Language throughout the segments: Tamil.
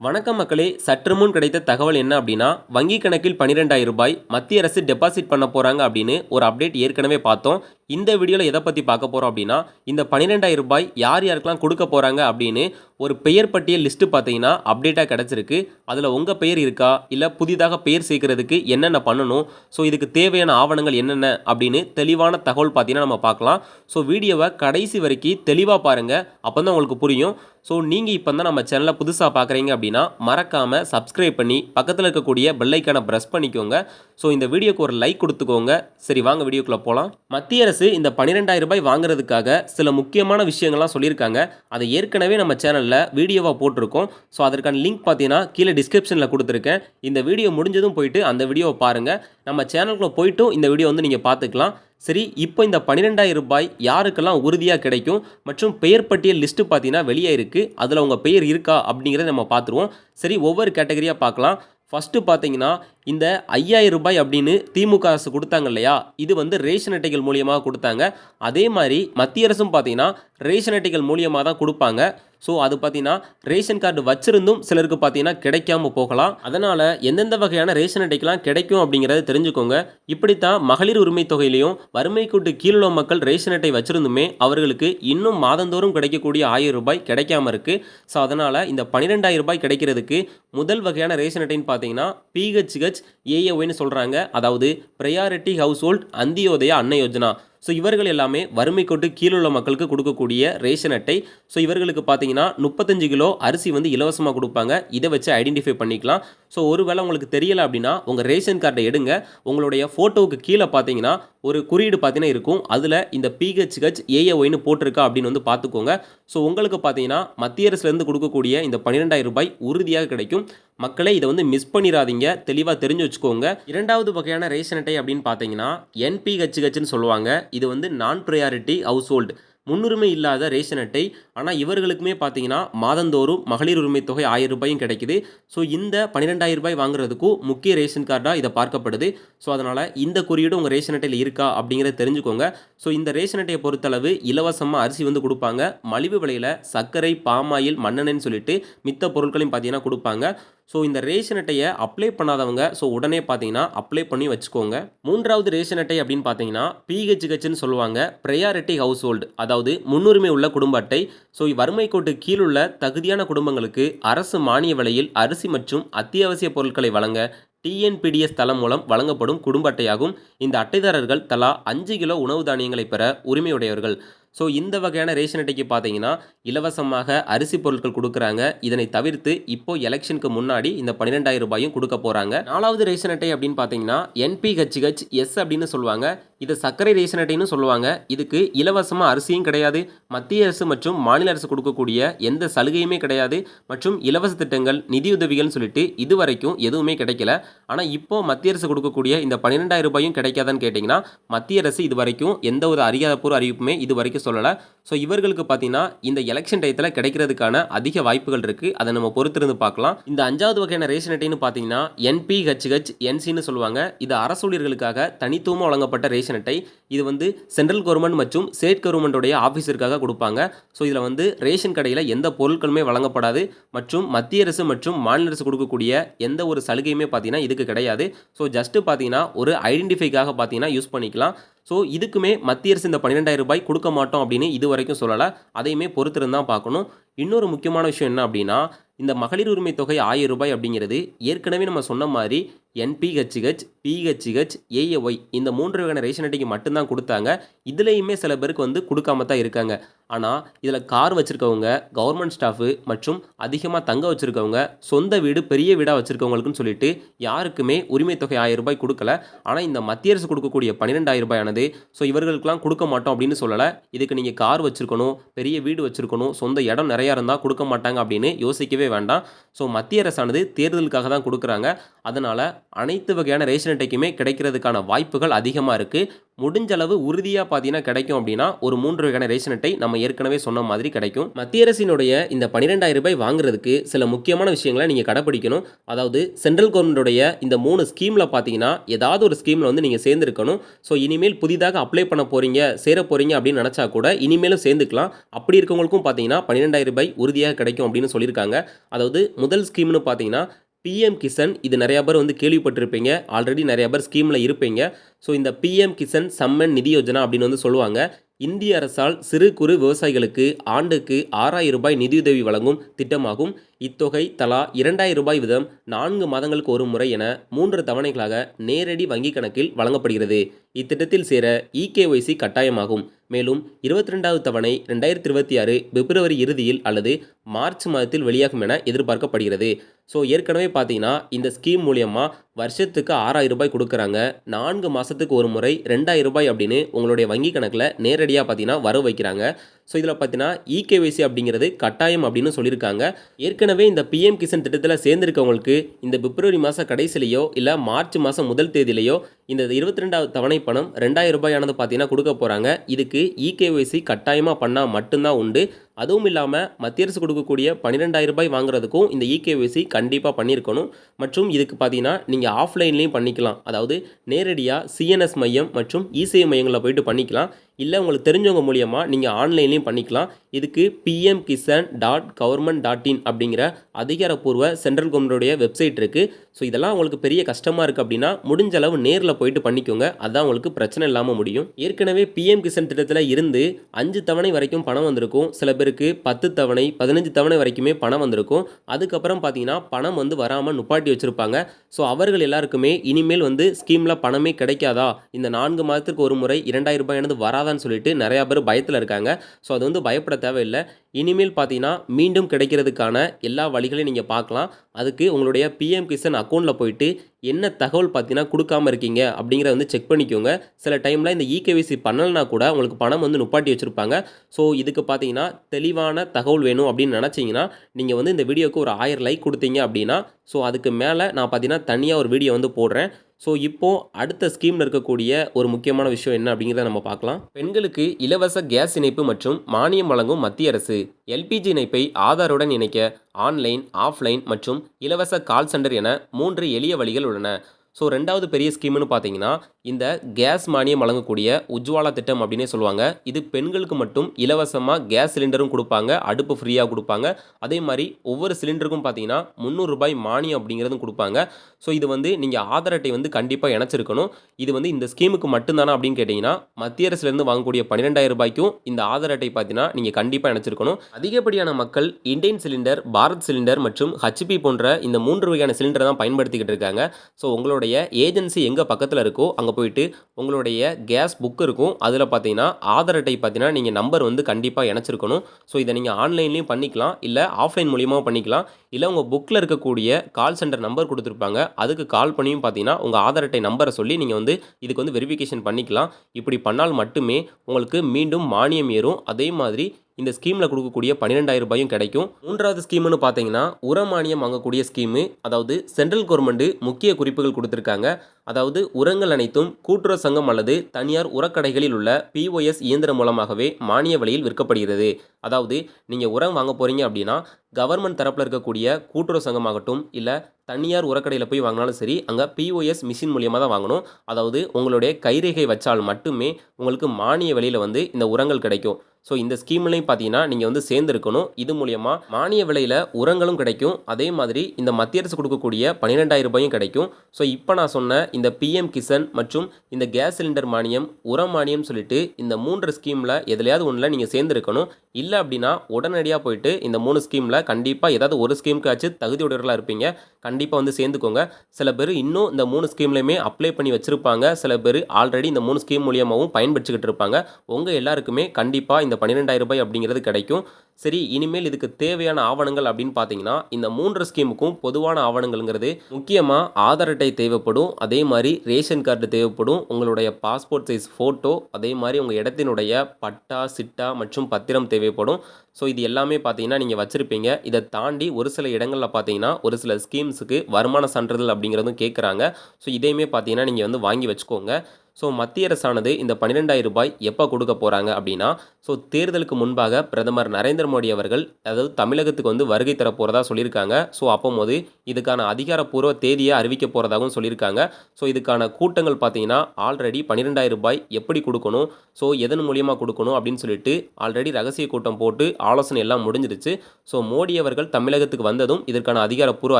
வணக்கம் மக்களே சற்று முன் கிடைத்த தகவல் என்ன அப்படின்னா வங்கி கணக்கில் 12000 ரூபாய் மத்திய அரசு டெபாசிட் பண்ண போகிறாங்க அப்படின்னு ஒரு அப்டேட் ஏற்கனவே பார்த்தோம். இந்த வீடியோவில் எதை பற்றி பார்க்க போகிறோம் அப்படின்னா இந்த 12000 ரூபாய் யார் யாருக்கெல்லாம் கொடுக்க போகிறாங்க அப்படின்னு ஒரு பெயர் பட்டியல் லிஸ்ட்டு பார்த்தீங்கன்னா அப்டேட்டாக கிடச்சிருக்கு. அதில் உங்கள் பெயர் இருக்கா? இல்லை புதிதாக பெயர் சேர்க்கறதுக்கு என்னென்ன பண்ணணும்? ஸோ இதுக்கு தேவையான ஆவணங்கள் என்னென்ன? அப்படின்னு தெளிவான தகவல் பார்த்தீங்கன்னா நம்ம பார்க்கலாம். ஸோ வீடியோவை கடைசி வரைக்கும் தெளிவாக பாருங்கள் அப்போ தான் உங்களுக்கு புரியும். ஸோ நீங்கள் இப்போ தான் நம்ம சேனலை புதுசாக பார்க்குறீங்க அப்படின்னா மறக்காமல் சப்ஸ்கிரைப் பண்ணி பக்கத்தில் இருக்கக்கூடிய பெல்லைக்கான ப்ரெஸ் பண்ணிக்கோங்க. ஸோ இந்த வீடியோக்கு ஒரு லைக் கொடுத்துக்கோங்க. சரி வாங்க வீடியோக்குள்ளே போகலாம் மத்திய அரசு இந்த 12000 ரூபாய் வாங்குறதுக்காக சில முக்கியமான விஷயங்கள்லாம் சொல்லியிருக்காங்க. அதை ஏற்கனவே நம்ம சேனலில் வீடியோவாக போட்டிருக்கோம். ஸோ அதற்கான லிங்க் பார்த்தீங்கன்னா கீழே டிஸ்கிரிப்ஷனில் கொடுத்துருக்கேன். இந்த வீடியோ முடிஞ்சதும் போயிட்டு அந்த வீடியோவை பாருங்கள் நம்ம சேனலுக்குள்ளே போயிட்டும் இந்த வீடியோ வந்து நீங்கள் பார்த்துக்கலாம் சரி இப்போ இந்த 12000 ரூபாய் யாருக்கெல்லாம் உறுதியாக கிடைக்கும்? மற்றும் பெயர் பட்டியல் லிஸ்ட்டு பார்த்தீங்கன்னா வெளியே இருக்குது அதில் உங்கள் பெயர் இருக்கா அப்படிங்கிறத நம்ம பார்த்துருவோம் சரி ஒவ்வொரு கேட்டகரியாக பார்க்கலாம் ஃபஸ்ட்டு பார்த்தீங்கன்னா இந்த 5000 ரூபாய் அப்படின்னு திமுக அரசு கொடுத்தாங்க இல்லையா? இது வந்து ரேஷன் அட்டைகள் மூலியமாக கொடுத்தாங்க. அதே மாதிரி மத்திய அரசும் பார்த்தீங்கன்னா ரேஷன் அட்டைகள் மூலியமாக தான் கொடுப்பாங்க. ஸோ அது பார்த்தீங்கன்னா ரேஷன் கார்டு வச்சிருந்தும் சிலருக்கு பார்த்தீங்கன்னா கிடைக்காம போகலாம். அதனால் எந்தெந்த வகையான ரேஷன் அட்டைக்கெலாம் கிடைக்கும் அப்படிங்கிறத தெரிஞ்சுக்கோங்க. இப்படித்தான் மகளிர் உரிமை தொகையிலையும் வறுமை கூட்டு கீழுள்ள மக்கள் ரேஷன் அட்டை வச்சிருந்துமே அவர்களுக்கு இன்னும் மாதந்தோறும் கிடைக்கக்கூடிய ஆயிரம் ரூபாய் கிடைக்காம இருக்குது ஸோ அதனால் இந்த 12000 ரூபாய் கிடைக்கிறதுக்கு முதல் வகையான ரேஷன் அட்டைன்னு பார்த்தீங்கன்னா பிஹெச்ஹெச் ஏஏஒய்னு சொல்கிறாங்க அதாவது ப்ரையாரிட்டி ஹவுஸ் ஹோல்ட் அந்தியோதயா அன்ன யோஜனா. ஸோ இவர்கள் எல்லாமே வறுமை கொண்டு கீழே உள்ள மக்களுக்கு கொடுக்கக்கூடிய ரேஷன் அட்டை. ஸோ இவர்களுக்கு பார்த்தீங்கன்னா முப்பத்தஞ்சு கிலோ அரிசி வந்து இலவசமாக கொடுப்பாங்க. இதை வச்சு ஐடென்டிஃபை பண்ணிக்கலாம். ஸோ ஒருவேளை உங்களுக்கு தெரியலை அப்படின்னா உங்கள் ரேஷன் கார்டை எடுங்க. உங்களுடைய ஃபோட்டோவுக்கு கீழே பார்த்தீங்கன்னா ஒரு குறியீடு பார்த்தீங்கன்னா இருக்கும். அதில் இந்த பிஹெச்ஹெச் ஏஏஒய்னு போட்டிருக்கா அப்படின்னு வந்து பார்த்துக்கோங்க ஸோ உங்களுக்கு பார்த்தீங்கன்னா மத்திய அரசுலேருந்து கொடுக்கக்கூடிய இந்த 12000 ரூபாய் உறுதியாக கிடைக்கும். மக்களே இதை வந்து மிஸ் பண்ணிடாதீங்க தெளிவாக தெரிஞ்சு வச்சுக்கோங்க. இரண்டாவது வகையான ரேஷன் அட்டை அப்படின்னு பார்த்தீங்கன்னா என்பிஹெச்ஹெச்னு சொல்லுவாங்க. இது வந்து நான் ப்ரையாரிட்டி ஹவுஸ் ஹோல்டு முன்னுரிமை இல்லாத ரேஷன் அட்டை. ஆனால் இவர்களுக்குமே பார்த்தீங்கன்னா மாதந்தோறும் மகளிர் உரிமை தொகை ஆயிரம் ரூபாயும் கிடைக்குது. ஸோ இந்த 12000 ரூபாய் வாங்குறதுக்கும் முக்கிய ரேஷன் கார்டாக இதை பார்க்கப்படுது. ஸோ அதனால் இந்த குறியீடு உங்கள் ரேஷன் அட்டையில் இருக்கா அப்படிங்கிறத தெரிஞ்சுக்கோங்க. ஸோ இந்த ரேஷன் அட்டையை பொறுத்தளவு இலவசமாக அரிசி வந்து கொடுப்பாங்க. மலிவு விலையில் சர்க்கரை பாமாயில் மண்ணெண்ணெய்னு சொல்லிட்டு மித்த பொருட்களையும் பார்த்தீங்கன்னா கொடுப்பாங்க. ஸோ இந்த ரேஷன் அட்டையை அப்ளை பண்ணாதவங்க ஸோ உடனே பார்த்தீங்கன்னா அப்ளை பண்ணி வச்சுக்கோங்க. மூன்றாவது ரேஷன் அட்டை அப்படின்னு பார்த்தீங்கன்னா பிஹெச்ஹெச்னு சொல்லுவாங்க. ப்ரையாரிட்டி ஹவுஸ் ஹோல்டு அதாவது முன்னுரிமை உள்ள குடும்ப அட்டை. ஸோ வறுமை கோட்டு கீழுள்ள தகுதியான குடும்பங்களுக்கு அரசு மானிய விலையில் அரிசி மற்றும் அத்தியாவசிய பொருட்களை வழங்க டிஎன்பிடிஎஸ் தளம் மூலம் வழங்கப்படும் குடும்ப அட்டையாகும். இந்த அட்டைதாரர்கள் தலா அஞ்சு கிலோ உணவு தானியங்களை பெற உரிமையுடையவர்கள். ஸோ இந்த வகையான ரேஷன் அட்டைக்கு பார்த்தீங்கன்னா இலவசமாக அரிசி பொருட்கள் கொடுக்குறாங்க. இதனை தவிர்த்து இப்போ எலெக்ஷனுக்கு முன்னாடி இந்த 12000 ரூபாயும் கொடுக்க போகிறாங்க நாலாவது ரேஷன் அட்டை அப்படின்னு பார்த்தீங்கன்னா என்பிஹெச்ஹெச் எஸ் அப்படின்னு சொல்லுவாங்க. இதை சர்க்கரை ரேஷன் அட்டைன்னு சொல்லுவாங்க. இதுக்கு இலவசமாக அரிசியும் கிடையாது. மத்திய அரசு மற்றும் மாநில அரசு கொடுக்கக்கூடிய எந்த சலுகையுமே கிடையாது. மற்றும் இலவச திட்டங்கள் நிதியுதவிகள்னு சொல்லிட்டு இது வரைக்கும் எதுவுமே கிடைக்கல. ஆனால் இப்போ மத்திய அரசு கொடுக்கக்கூடிய இந்த 12000 ரூபாயும் கிடைக்காதான்னு கேட்டிங்கன்னா மத்திய அரசு இது வரைக்கும் எந்த ஒரு அறியாதப்பூர் அறிவிப்புமே இது வரைக்கும் சொல்லலை. ஸோ இவர்களுக்கு பார்த்தீங்கன்னா இந்த எலெக்ஷன் டயத்தில் கிடைக்கிறதுக்கான அதிக வாய்ப்புகள் இருக்குது அதை நம்ம பொறுத்திருந்து பார்க்கலாம். இந்த அஞ்சாவது வகையான ரேஷன் அட்டைன்னு பார்த்தீங்கன்னா என்பிஹெச்ஹெச் என்சின்னு சொல்லுவாங்க. இது அரசு ஊழியர்களுக்காக தனித்துவமாக வழங்கப்பட்ட ரேஷன் அட்டை. இது வந்து சென்ட்ரல் கவர்மெண்ட் மற்றும் ஸ்டேட் கவர்மெண்ட்டுடைய ஆஃபீஸருக்காக கொடுப்பாங்க. ஸோ இதில் வந்து ரேஷன் கடையில் எந்த பொருட்களுமே வழங்கப்படாது. மற்றும் மத்திய அரசு மற்றும் மாநில அரசு கொடுக்கக்கூடிய எந்த ஒரு சலுகையுமே பார்த்தீங்கன்னா இதுக்கு கிடையாது. ஸோ ஜஸ்ட்டு பார்த்தீங்கன்னா ஒரு ஐடென்டிஃபைக்காக பார்த்தீங்கன்னா யூஸ் பண்ணிக்கலாம். ஸோ இதுக்குமே மத்திய அரசு இந்த 12000 ரூபாய் கொடுக்க மாட்டோம் அப்படின்னு இது வரைக்கும் சொல்லலை. அதையுமே பொறுத்திருந்தான் பார்க்கணும். இன்னொரு முக்கியமான விஷயம் என்ன அப்படின்னா இந்த மகளிர் உரிமை தொகை ஆயிரம் ரூபாய் அப்படிங்கிறது ஏற்கனவே நம்ம சொன்ன மாதிரி என்பிஹெச்ஹெச் பிஹெச்ஹெச் ஏஏஒய் இந்த மூன்று வகையான ரேஷன் அட்டைக்கு மட்டும்தான் கொடுத்தாங்க. இதுலேயுமே சில பேருக்கு வந்து கொடுக்காம தான் இருக்காங்க. ஆனால் இதில் கார் வச்சுருக்கவங்க கவர்மெண்ட் ஸ்டாஃபு மற்றும் அதிகமாக தங்க வச்சுருக்கவங்க சொந்த வீடு பெரிய வீடாக வச்சுருக்கவங்களுக்குன்னு சொல்லிட்டு யாருக்குமே உரிமை தொகை ஆயிரம் ரூபாய் கொடுக்கல. ஆனால் இந்த மத்திய அரசு கொடுக்கக்கூடிய 12000 ரூபாயானது ஸோ இவர்களுக்கெல்லாம் கொடுக்க மாட்டோம் அப்படின்னு சொல்லலை. இதுக்கு நீங்கள் கார் வச்சுருக்கணும் பெரிய வீடு வச்சுருக்கணும் சொந்த இடம் நிறைய இருந்தால் கொடுக்க மாட்டாங்க அப்படின்னு யோசிக்கவே வேண்டாம். ஸோ மத்திய அரசானது தேர்தலுக்காக தான் கொடுக்குறாங்க. அதனால் அனைத்து வகையான ரேஷன் அட்டைக்குமே கிடைக்கிறதுக்கான வாய்ப்புகள் அதிகமாக இருக்குது முடிஞ்ச அளவு உறுதியாக பார்த்தீங்கன்னா கிடைக்கும் அப்படின்னா ஒரு மூன்று வகையான ரேஷன் அட்டை நம்ம ஏற்கனவே சொன்ன மாதிரி கிடைக்கும். மத்திய அரசினுடைய இந்த பன்னிரெண்டாயிரம் ரூபாய் வாங்குறதுக்கு சில முக்கியமான விஷயங்களை நீங்கள் கடைப்பிடிக்கணும் அதாவது சென்ட்ரல் கவர்மெண்ட்டுடைய இந்த மூணு ஸ்கீமில் பார்த்தீங்கன்னா ஏதாவது ஒரு ஸ்கீமில் வந்து நீங்கள் சேர்ந்துருக்கணும். ஸோ இனிமேல் புதிதாக அப்ளை பண்ண போகிறீங்க சேர போகிறீங்க அப்படின்னு நினச்சா கூட இனிமேலும் சேர்ந்துக்கலாம். அப்படி இருக்கவங்களுக்கும் பார்த்தீங்கன்னா பன்னிரெண்டாயிரம் ரூபாய் உறுதியாக கிடைக்கும் அப்படின்னு சொல்லியிருக்காங்க. அதாவது முதல் ஸ்கீம்னு பார்த்தீங்கன்னா பிஎம் கிசன் இது நிறையா பேர் வந்து கேள்விப்பட்டிருப்பீங்க. ஆல்ரெடி நிறையா பேர் ஸ்கீமில் இருப்பீங்க. ஸோ இந்த பிஎம் கிசன் சம்மன் நிதி யோஜனா அப்படின்னு வந்து சொல்லுவாங்க. இந்திய அரசால் சிறு குறு விவசாயிகளுக்கு ஆண்டுக்கு ஆறாயிரம் ரூபாய் நிதியுதவி வழங்கும் திட்டமாகும். இத்தொகை தலா இரண்டாயிரம் ரூபாய் வீதம் நான்கு மாதங்களுக்கு ஒரு முறை என மூன்று தவணைகளாக நேரடி வங்கிக் கணக்கில் வழங்கப்படுகிறது. இத்திட்டத்தில் சேர இகேஒய்சி கட்டாயமாகும். மேலும் இருபத்தி ரெண்டாவது தவணை ரெண்டாயிரத்தி இருபத்தி ஆறு பிப்ரவரி இறுதியில் அல்லது மார்ச் மாதத்தில் வெளியாகும் என எதிர்பார்க்கப்படுகிறது. ஸோ ஏற்கனவே பார்த்தீங்கன்னா இந்த ஸ்கீம் மூலியமாக வருஷத்துக்கு ஆறாயிரம் ரூபாய் கொடுக்குறாங்க. நான்கு மாதத்துக்கு ஒரு முறை ரெண்டாயிரம் ரூபாய் அப்படின்னு உங்களுடைய வங்கி கணக்கில் நேரடியாக பார்த்தீங்கன்னா வர வைக்கிறாங்க. ஸோ இதில் பார்த்தீங்கன்னா இகேவைசி அப்படிங்கிறது கட்டாயம் அப்படின்னு சொல்லியிருக்காங்க ஏற்கனவே இந்த பிஎம் கிசான் திட்டத்தில் சேர்ந்திருக்கவங்களுக்கு இந்த பிப்ரவரி மாதம் கடைசிலேயோ இல்லை மார்ச் மாதம் முதல் தேதியிலையோ இந்த இருபத்தி ரெண்டாவது தவணை பணம் ரெண்டாயிரம் ரூபாயானது பார்த்தீங்கன்னா கொடுக்க போகிறாங்க இதுக்கு இகேவைசி கட்டாயமாக பண்ணால் மட்டும்தான் உண்டு. அதுவும் இல்லாமல் மத்திய அரசு கொடுக்கக்கூடிய பன்னிரெண்டாயிரம் ரூபாய் வாங்குறதுக்கும் இந்த இகேவைசி கண்டிப்பாக பண்ணியிருக்கணும் மற்றும் இதுக்கு பார்த்தீங்கன்னா நீங்கள் ஆஃப்லைன்லேயும் பண்ணிக்கலாம். அதாவது நேரடியாக சிஎன்எஸ் மையம் மற்றும் இசிஐ மையங்களில் போயிட்டு பண்ணிக்கலாம். இல்லை உங்களுக்கு தெரிஞ்சவங்க மூலியமாக நீங்கள் ஆன்லைன்லேயும் பண்ணிக்கலாம். இதுக்கு PM Kisan dot government dot in அப்படிங்கிற அதிகாரப்பூர்வ சென்ட்ரல் கவர்மெண்ட்டுடைய வெப்சைட் இருக்குது ஸோ இதெல்லாம் உங்களுக்கு பெரிய கஷ்டமாக இருக்குது அப்படின்னா முடிஞ்ச அளவு நேரில் போயிட்டு பண்ணிக்கோங்க. அதான் உங்களுக்கு பிரச்சனை இல்லாமல் முடியும். ஏற்கனவே பிஎம் கிசான் திட்டத்தில் இருந்து அஞ்சு தவணை வரைக்கும் பணம் வந்திருக்கும். சில பேருக்கு பத்து தவணை பதினஞ்சு தவணை வரைக்குமே பணம் வந்திருக்கும். அதுக்கப்புறம் பார்த்தீங்கன்னா பணம் வந்து வராமல் நுப்பாட்டி வச்சுருப்பாங்க. ஸோ அவர்கள் எல்லாருக்குமே இனிமேல் வந்து ஸ்கீமில் பணமே கிடைக்காதா? இந்த நான்கு மாதத்துக்கு ஒரு முறை இரண்டாயிரம் ரூபாயானது வராதான்னு சொல்லிட்டு நிறையா பேர் பயத்தில் இருக்காங்க. ஸோ அது வந்து பயப்பட தேவையில்லை. இனிமேல் பார்த்தீங்கன்னா மீண்டும் கிடைக்கிறதுக்கான எல்லா வழிகளையும் நீங்கள் பார்க்கலாம். அதுக்கு உங்களுடைய பிஎம் கிசன் அக்கௌண்ட்டில் போயிட்டு என்ன தகவல் பார்த்தீங்கன்னா கொடுக்காம இருக்கீங்க அப்படிங்கிறத வந்து செக் பண்ணிக்கோங்க. சில டைமில் இந்த இகேவிசி பண்ணலைனா கூட உங்களுக்கு பணம் வந்து நுப்பாட்டி வச்சுருப்பாங்க. ஸோ இதுக்கு பார்த்தீங்கன்னா தெளிவான தகவல் வேணும் அப்படின்னு நினச்சிங்கன்னா நீங்கள் வந்து இந்த வீடியோவுக்கு ஒரு ஆயிரம் லைக் கொடுத்தீங்க அப்படின்னா ஸோ அதுக்கு மேலே நான் பார்த்தீங்கன்னா தனியாக ஒரு வீடியோ வந்து போடுறேன். ஸோ இப்போது அடுத்த ஸ்கீமில் இருக்கக்கூடிய ஒரு முக்கியமான விஷயம் என்ன அப்படிங்கிறத நம்ம பார்க்கலாம். பெண்களுக்கு இலவச கேஸ் இணைப்பு மற்றும் மானியம் வழங்கும் மத்திய அரசு எல்பிஜி இணைப்பை ஆதாருடன் இணைக்க ஆன்லைன் ஆஃப்லைன் மற்றும் இலவச கால் சென்டர் என மூன்று எளிய வழிகள் உள்ளன. ஸோ ரெண்டாவது பெரிய ஸ்கீம்னு பார்த்தீங்கன்னா இந்த கேஸ் மானியம் வழங்கக்கூடிய உஜ்வாலா திட்டம் அப்படின்னே சொல்லுவாங்க. இது பெண்களுக்கு மட்டும் இலவசமாக கேஸ் சிலிண்டரும் கொடுப்பாங்க அடுப்பு ஃப்ரீயாக கொடுப்பாங்க. அதே மாதிரி ஒவ்வொரு சிலிண்டருக்கும் பார்த்தீங்கன்னா முந்நூறு ரூபாய் மானியம் அப்படிங்கிறதும் கொடுப்பாங்க. ஸோ இது வந்து நீங்கள் ஆதார் அட்டை வந்து கண்டிப்பாக இணைச்சிருக்கணும். இது வந்து இந்த ஸ்கீமுக்கு மட்டும்தானா அப்படின்னு கேட்டிங்கன்னா மத்திய அரசுலேருந்து வாங்கக்கூடிய பன்னிரெண்டாயிரம் ரூபாய்க்கும் இந்த ஆதார் அட்டை பார்த்தீங்கன்னா நீங்கள் கண்டிப்பாக இணைச்சிருக்கணும். அதிகப்படியான மக்கள் இண்டேன் சிலிண்டர் பாரத் சிலிண்டர் மற்றும் ஹச்பி போன்ற இந்த மூன்று வகையான சிலிண்டரை தான் பயன்படுத்திக்கிட்டு இருக்காங்க. ஸோ உங்களுடைய ஏஜென்சி எங்கே பக்கத்தில் இருக்கோ அங்கே போயிட்டு உங்களுடைய கேஸ் புக் இருக்கும். அதில் பார்த்தீங்கன்னா ஆதார் அட்டை பார்த்தீங்கன்னா நீங்கள் நம்பர் வந்து கண்டிப்பாக இணைச்சிருக்கணும். ஸோ இதை நீங்கள் ஆன்லைன்லேயும் பண்ணிக்கலாம். இல்லை ஆஃப்லைன் மூலியமாக பண்ணிக்கலாம். இல்லை உங்கள் புக்கில் இருக்கக்கூடிய கால் சென்டர் நம்பர் கொடுத்துருப்பாங்க. அதுக்கு கால் பண்ணியும் பார்த்தீங்கன்னா உங்கள் ஆதார் அட்டை நம்பரை சொல்லி நீங்கள் வந்து இதுக்கு வந்து வெரிஃபிகேஷன் பண்ணிக்கலாம். இப்படி பண்ணால் மட்டுமே உங்களுக்கு மீண்டும் மானியம் ஏறும். அதே மாதிரி இந்த ஸ்கீமில் கொடுக்கக்கூடிய பன்னிரெண்டாயிரம் ரூபாயும் கிடைக்கும். மூன்றாவது ஸ்கீம்னு பார்த்தீங்கன்னா உரமானியம் வாங்கக்கூடிய ஸ்கீமு அதாவது சென்ட்ரல் கவர்மெண்ட் முக்கிய குறிப்புகள் கொடுத்துருக்காங்க. அதாவது உரங்கள் அனைத்தும் கூட்டுறவு சங்கம் அல்லது தனியார் உரக்கடைகளில் உள்ள பிஓஎஸ் இயந்திரம் மூலமாகவே மானிய விலையில் விற்கப்படுகிறது. அதாவது நீங்கள் உரம் வாங்க போகிறீங்க அப்படின்னா கவர்மெண்ட் தரப்பில் இருக்கக்கூடிய கூட்டுறவு சங்கமாகட்டும் இல்லை தனியார் உரக்கடையில் போய் வாங்கினாலும் சரி அங்கே பிஓஎஸ் மிஷின் மூலியமாக தான் வாங்கணும். அதாவது உங்களுடைய கைரேகை வச்சால் மட்டுமே உங்களுக்கு மானிய விலையில் வந்து இந்த உரங்கள் கிடைக்கும். ஸோ இந்த ஸ்கீம்லையும் பார்த்தீங்கன்னா நீங்கள் வந்து சேர்ந்துருக்கணும். இது மூலயமா மானிய விலையில் உரங்களும் கிடைக்கும். அதே மாதிரி இந்த மத்திய அரசு கொடுக்கக்கூடிய பன்னிரெண்டாயிரம் ரூபாயும் கிடைக்கும். ஸோ இப்போ நான் சொன்ன இந்த பிஎம் கிசன் மற்றும் இந்த கேஸ் சிலிண்டர் மானியம் உர மானியம் சொல்லிட்டு இந்த மூன்று ஸ்கீமில் எதுலையாவது ஒன்றில் நீங்கள் சேர்ந்துருக்கணும். இல்லை அப்படின்னா உடனடியாக போயிட்டு இந்த மூணு ஸ்கீமில் கண்டிப்பாக ஏதாவது ஒரு ஸ்கீமுக்காச்சும் தகுதியுடையவர்களாக இருப்பீங்க. கண்டிப்பாக வந்து சேர்ந்துக்கோங்க. சில பேர் இன்னும் இந்த மூணு ஸ்கீம்லையுமே அப்ளை பண்ணி வச்சுருப்பாங்க. சில பேர் ஆல்ரெடி இந்த மூணு ஸ்கீம் மூலியமாகவும் பயன்படுத்திக்கிட்டு இருப்பாங்க. உங்கள் எல்லாருக்குமே கண்டிப்பாக இந்த பன்னிரெண்டாயிரம் ரூபாய் அப்படிங்கிறது கிடைக்கும். சரி இனிமேல் இதுக்கு தேவையான ஆவணங்கள் அப்படின்னு பார்த்தீங்கன்னா இந்த மூன்று ஸ்கீமுக்கும் பொதுவான ஆவணங்கள்ங்கிறது முக்கியமாக ஆதார் அட்டை தேவைப்படும் அதே மாதிரி ரேஷன் கார்டு தேவைப்படும் உங்களுடைய பாஸ்போர்ட் சைஸ் ஃபோட்டோ அதே மாதிரி உங்கள் இடத்தினுடைய பட்டா சிட்டா மற்றும் பத்திரம் தேவைப்படும். ஸோ இது எல்லாமே பார்த்தீங்கன்னா நீங்கள் வச்சுருப்பீங்க. இதை தாண்டி ஒரு சில இடங்களில் பார்த்தீங்கன்னா ஒரு சில ஸ்கீம்ஸுக்கு வருமான சான்றிதழ் அப்படிங்கிறதும் கேட்குறாங்க ஸோ இதையுமே பார்த்தீங்கன்னா நீங்கள் வந்து வாங்கி வச்சுக்கோங்க. ஸோ மத்திய அரசானது இந்த பன்னிரெண்டாயிரம் ரூபாய் எப்போ கொடுக்க போகிறாங்க அப்படின்னா ஸோ தேர்தலுக்கு முன்பாக பிரதமர் நரேந்திர மோடி அவர்கள் அதாவது தமிழகத்துக்கு வந்து வருகை தர போகிறதா சொல்லியிருக்காங்க. ஸோ அப்போது இதுக்கான அதிகாரப்பூர்வ தேதியை அறிவிக்க போகிறதாகவும் சொல்லியிருக்காங்க. ஸோ இதுக்கான கூட்டங்கள் பார்த்தீங்கன்னா ஆல்ரெடி பன்னிரெண்டாயிரம் ரூபாய் எப்படி கொடுக்கணும் ஸோ எதன் மூலியமாக கொடுக்கணும் அப்படின்னு சொல்லிட்டு ஆல்ரெடி ரகசிய கூட்டம் போட்டு ஆலோசனை எல்லாம் முடிஞ்சிருச்சு. ஸோ மோடி அவர்கள் தமிழகத்துக்கு வந்ததும் இதற்கான அதிகாரப்பூர்வ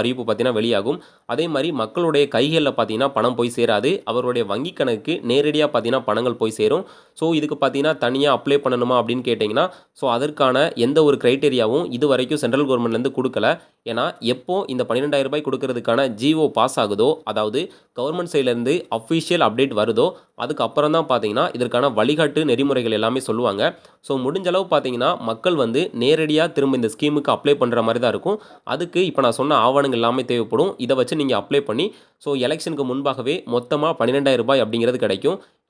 அறிவிப்பு பார்த்தீங்கன்னா வெளியாகும். அதே மாதிரி மக்களுடைய கைகளில் பார்த்தீங்கன்னா பணம் போய் சேராது. அவருடைய வங்கி கணக்கு நேரடியாக பார்த்தீங்கன்னா பணங்கள் போய் சேரும். ஸோ இதுக்கு பார்த்தீங்கன்னா தனியாக அப்ளை பண்ணணுமா அப்படின்னு கேட்டிங்கன்னா ஸோ அதற்கான எந்த ஒரு க்ரைட்டேரியாவும் இது வரைக்கும் சென்ட்ரல் கவர்மெண்ட்லேருந்து கொடுக்கல. ஏன்னா எப்போ இந்த பன்னிரெண்டாயிரம் ரூபாய் கொடுக்கறதுக்கான ஜிஓ பாஸ் ஆகுதோ அதாவது கவர்மெண்ட் சைட்லேருந்து அஃபிஷியல் அப்டேட் வருதோ அதுக்கப்புறம் தான் பார்த்தீங்கன்னா இதற்கான வழிகாட்டு நெறிமுறைகள் எல்லாமே சொல்லுவாங்க. ஸோ முடிஞ்ச அளவு பார்த்தீங்கன்னா மக்கள் வந்து நேரடியாக திரும்ப இந்த ஸ்கீமுக்கு அப்ளை பண்ணுற மாதிரி தான் இருக்கும். அதுக்கு இப்போ நான் சொன்ன ஆவணங்கள் எல்லாமே தேவைப்படும். இதை வச்சு நீங்கள் அப்ளை பண்ணி ஸோ எலெக்ஷனுக்கு முன்பாகவே மொத்தமாக பன்னிரெண்டாயிரம் ரூபாய் அப்படிங்கிறது கிடைக்கும்.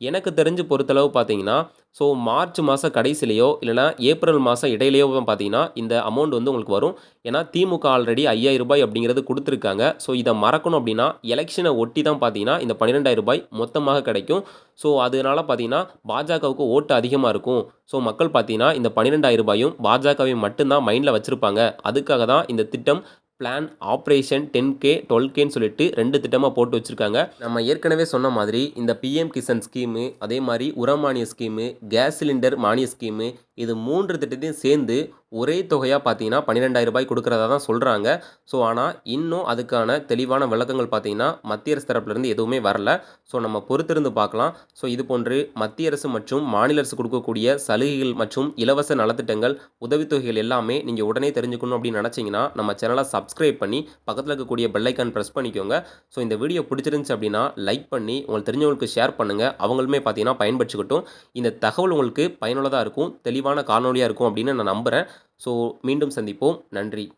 எனக்கு தெரிஞ்சு பொறுத்தளவு பார்த்தீங்கன்னா ஸோ மார்ச் மாத கடைசிலையோ இல்லைனா ஏப்ரல் மாதம் இடையிலையோ பார்த்தீங்கன்னா இந்த அமௌண்ட் வந்து உங்களுக்கு வரும். ஏன்னா திமுக ஆல்ரெடி ஐயாயிரம் ரூபாய் அப்படிங்கிறது கொடுத்துருக்காங்க. ஸோ இதை மறக்கணும் அப்படின்னா எலெக்ஷனை ஒட்டி தான் பார்த்தீங்கன்னா இந்த பன்னிரெண்டாயிரம் ரூபாய் மொத்தமாக கிடைக்கும். ஸோ அதனால் பார்த்தீங்கன்னா பாஜகவுக்கு ஓட்டு அதிகமாக இருக்கும். ஸோ மக்கள் பார்த்தீங்கன்னா இந்த பன்னிரெண்டாயிரம் ரூபாயும் பாஜகவையும் மட்டும்தான் மைண்டில் வச்சுருப்பாங்க. அதுக்காக தான் இந்த திட்டம் plan operation ten K twelve கேன்னு சொல்லிட்டு ரெண்டு திட்டமாக போட்டு வச்சுருக்காங்க. நம்ம ஏற்கனவே சொன்ன மாதிரி இந்த பிஎம் கிசான் ஸ்கீமு அதே மாதிரி உரமானிய ஸ்கீமு கேஸ் சிலிண்டர் மானிய ஸ்கீமு இது மூன்று திட்டத்தையும் சேர்ந்து ஒரே தொகையாக பார்த்தீங்கன்னா பன்னிரெண்டாயிரம் ரூபாய் கொடுக்குறதா தான் சொல்கிறாங்க ஸோ ஆனால் இன்னும் அதுக்கான தெளிவான விளக்கங்கள் பார்த்தீங்கன்னா மத்திய அரசு தரப்புலேருந்து எதுவுமே வரல. ஸோ நம்ம பொறுத்திருந்து பார்க்கலாம். ஸோ இது போன்று மத்திய அரசு மற்றும் மாநில அரசு கொடுக்கக்கூடிய சலுகைகள் மற்றும் இலவச நலத்திட்டங்கள் உதவித்தொகைகள் எல்லாமே நீங்கள் உடனே தெரிஞ்சுக்கணும் அப்படின்னு நினச்சிங்கன்னா நம்ம சேனலை சப்ஸ்கிரைப் பண்ணி பக்கத்தில் இருக்கக்கூடிய பெல்லைக்கான் ப்ரெஸ் பண்ணிக்கோங்க. ஸோ இந்த வீடியோ பிடிச்சிருந்துச்சு அப்படின்னா லைக் பண்ணி உங்களுக்கு தெரிஞ்சவங்களுக்கு ஷேர் பண்ணுங்கள் அவங்களுமே பார்த்தீங்கன்னா பயன்படுத்திக்கிட்டும் இந்த தகவல் உங்களுக்கு பயனுள்ளதாக இருக்கும். தெளிவாக தெளிவான காணொலியாக இருக்கும் அப்படின்னு நான் நம்புகிறேன் ஸோ மீண்டும் சந்திப்போம். நன்றி.